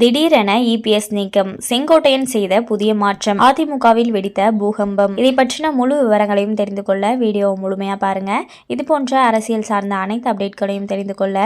திடீரென இபிஎஸ் நீக்கம். செங்கோட்டையன் செய்த புதிய மாற்றம். அதிமுகவில் வெடித்த பூகம்பம். இதை பற்றின முழு விவரங்களையும் தெரிந்து கொள்ள வீடியோ முழுமையாக பாருங்க. இது போன்ற அரசியல் சார்ந்த அனைத்து அப்டேட்களையும் தெரிந்து கொள்ள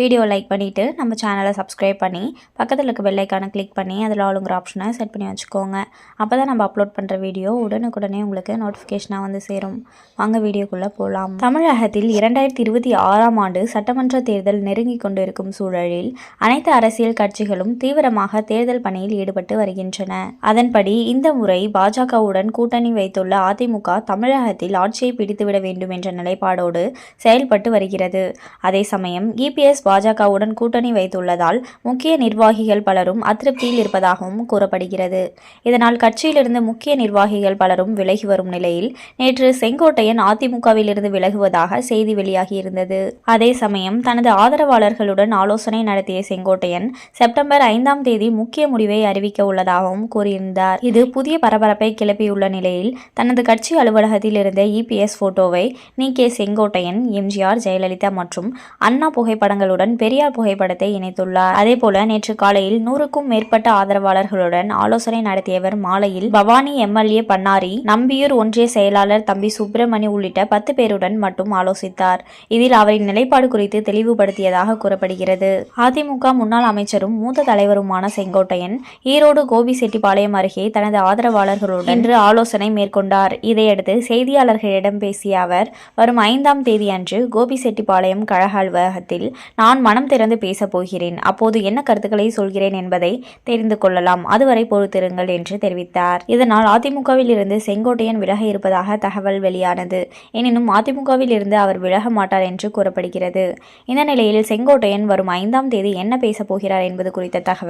வீடியோ லைக் பண்ணிட்டு நம்ம சேனலை சப்ஸ்கிரைப் பண்ணி பக்கத்தில் இருக்க பெல்லைக்கான கிளிக் பண்ணி அதில் ஆளுங்கிற ஆப்ஷனை செட் பண்ணி வச்சுக்கோங்க. அப்போ தான் நம்ம அப்லோட் பண்ணுற வீடியோ உடனுக்குடனே உங்களுக்கு நோட்டிஃபிகேஷனாக வந்து சேரும். வாங்க வீடியோக்குள்ளே போகலாம் தமிழகத்தில் இரண்டாயிரத்தி இருபத்தி ஆறாம் ஆண்டு சட்டமன்ற தேர்தல் நெருங்கி கொண்டிருக்கும் சூழலில் அனைத்து அரசியல் கட்சிகளும் தீவிரமாக தேர்தல் பணியில் ஈடுபட்டு வருகின்றன. அதன்படி இந்த முறை பாஜகவுடன் கூட்டணி வைத்துள்ள அதிமுக தமிழகத்தில் ஆட்சியை பிடித்துவிட வேண்டும் என்ற நிலைப்பாடோடு செயல்பட்டு வருகிறது. அதே சமயம் இபிஎஸ் பாஜகவுடன் கூட்டணி வைத்துள்ளதால் முக்கிய நிர்வாகிகள் பலரும் அதிருப்தியில் இருப்பதாகவும் கூறப்படுகிறது. இதனால் கட்சியிலிருந்து முக்கிய நிர்வாகிகள் பலரும் விலகி வரும் நிலையில் நேற்று செங்கோட்டையன் அதிமுகவிலிருந்து விலகுவதாக செய்தி வெளியாகியிருந்தது. அதே சமயம் தனது ஆதரவாளர்களுடன் ஆலோசனை நடத்திய செங்கோட்டையன் செப்டம்பர் ஐந்து ஐந்தாம் தேதி முக்கிய முடிவை அறிவிக்க உள்ளதாகவும் கூறியிருந்தார். இது புதிய பரபரப்பை கிளப்பியுள்ள நிலையில் தனது கட்சி அலுவலகத்தில் இருந்த இபிஎஸ் போட்டோவை நீக்கிய செங்கோட்டையன் எம்ஜிஆர் ஜெயலலிதா மற்றும் அண்ணா புகைப்படங்களுடன் பெரியார் புகைப்படத்தை இணைத்துள்ளார். அதேபோல நேற்று காலையில் நூறுக்கும் மேற்பட்ட ஆதரவாளர்களுடன் ஆலோசனை நடத்தியவர் மாலையில் பவானி எம்எல்ஏ பன்னாரி நம்பியூர் ஒன்றிய செயலாளர் தம்பி சுப்பிரமணி உள்ளிட்ட பத்து பேருடன் மட்டும் ஆலோசித்தார். இதில் அவரின் நிலைப்பாடு குறித்து தெளிவுபடுத்தியதாக கூறப்படுகிறது. அதிமுக முன்னாள் அமைச்சரும் மூத்த தலைவருமான செங்கோட்டையன் ஈரோடு கோபிசெட்டிப்பாளையம் அருகே தனது ஆதரவாளர்களுடன் இன்று ஆலோசனை மேற்கொண்டார். இதையடுத்து செய்தியாளர்களிடம் பேசிய அவர் வரும் ஐந்தாம் தேதி அன்று கோபிசெட்டிப்பாளையம் கழக அலுவலகத்தில் நான் மனம் திறந்து பேசப் போகிறேன். அப்போது என்ன கருத்துக்களை சொல்கிறேன் என்பதை தெரிந்து கொள்ளலாம். அதுவரை பொறுத்திருங்கள் என்று தெரிவித்தார். இதனால் அதிமுகவில் இருந்து செங்கோட்டையன் விலக இருப்பதாக தகவல் வெளியானது. எனினும் அதிமுகவில் இருந்து அவர் விலக மாட்டார் என்று கூறப்படுகிறது. இந்த நிலையில் செங்கோட்டையன் வரும் ஐந்தாம் தேதி என்ன பேசப் போகிறார் என்பது குறித்த தகவல்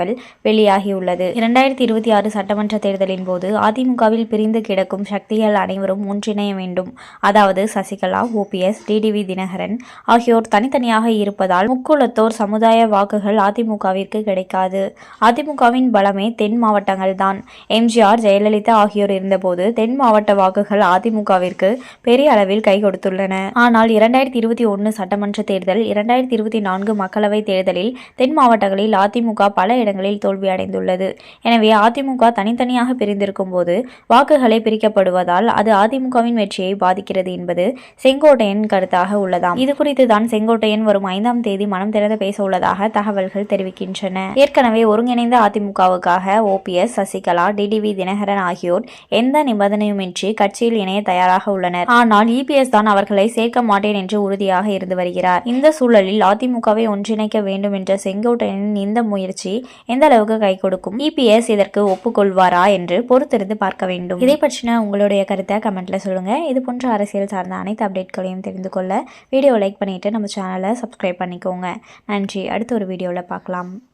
வெளியாகியுள்ளது. இரண்டாயிரத்தி இருபத்தி ஆறு சட்டமன்ற தேர்தலின் போது அதிமுகவில் பிரிந்து கிடக்கும் சக்திகள் அனைவரும் ஒன்றிணைய வேண்டும். அதாவது சசிகலா ஓபிஎஸ் டிடிவி தினகரன் ஆகியோர் தனித்தனியாக இருப்பதால் முக்குளத்தோர் சமுதாய வாக்குகள் அதிமுகவிற்கு கிடைக்காது. அதிமுகவின் பலமே தென் மாவட்டங்கள் தான். எம்ஜிஆர் ஜெயலலிதா ஆகியோர் இருந்தபோது தென் மாவட்ட வாக்குகள் அதிமுகவிற்கு பெரிய அளவில் கை கொடுத்துள்ளன. ஆனால் இரண்டாயிரத்தி இருபத்தி ஒன்று சட்டமன்ற தேர்தல் இரண்டாயிரத்தி இருபத்தி நான்கு மக்களவைத் தேர்தலில் தென் மாவட்டங்களில் அதிமுக பல பல இடங்களில் தோல்வி அடைந்துள்ளது. எனவே அதிமுக தனித்தனியாக பிரிந்திருக்கும் போது வாக்குகளை பிரிக்கப்படுவதால் அது அதிமுகவின் வெற்றியை பாதிக்கிறது என்பது செங்கோட்டையன் கருத்தாக உள்ளதாம். இது குறித்து தான் செங்கோட்டையன் வரும் ஐந்தாம் தேதி மனம் திறந்து பேச உள்ளதாக தகவல்கள் தெரிவிக்கின்றன. ஏற்கனவே ஒருங்கிணைந்த அதிமுகவுக்காக ஓபிஎஸ் சசிகலா டிடிவி தினகரன் ஆகியோர் எந்த நிபந்தனையுமின்றி கட்சியில் இணைய தயாராக உள்ளனர். ஆனால் இபிஎஸ் தான் அவர்களை சேர்க்க மாட்டேன் என்று உறுதியாக இருந்து வருகிறார். இந்த சூழலில் அதிமுகவை ஒன்றிணைக்க வேண்டும் என்ற செங்கோட்டையனின் இந்த முயற்சி எந்த அளவுக்கு கை கொடுக்கும்? இபிஎஸ் இதற்கு ஒப்புக்கொள்வாரா என்று பொறுத்திருந்து பார்க்க வேண்டும். இதை பற்றின உங்களுடைய கருத்தை கமெண்ட்ல சொல்லுங்க. இது போன்ற அரசியல் சார்ந்த அனைத்து அப்டேட்களையும் தெரிந்து கொள்ள வீடியோ லைக் பண்ணிட்டு நம்ம சேனலை சப்ஸ்கிரைப் பண்ணிக்கோங்க. நன்றி. அடுத்த ஒரு வீடியோவில் பார்க்கலாம்.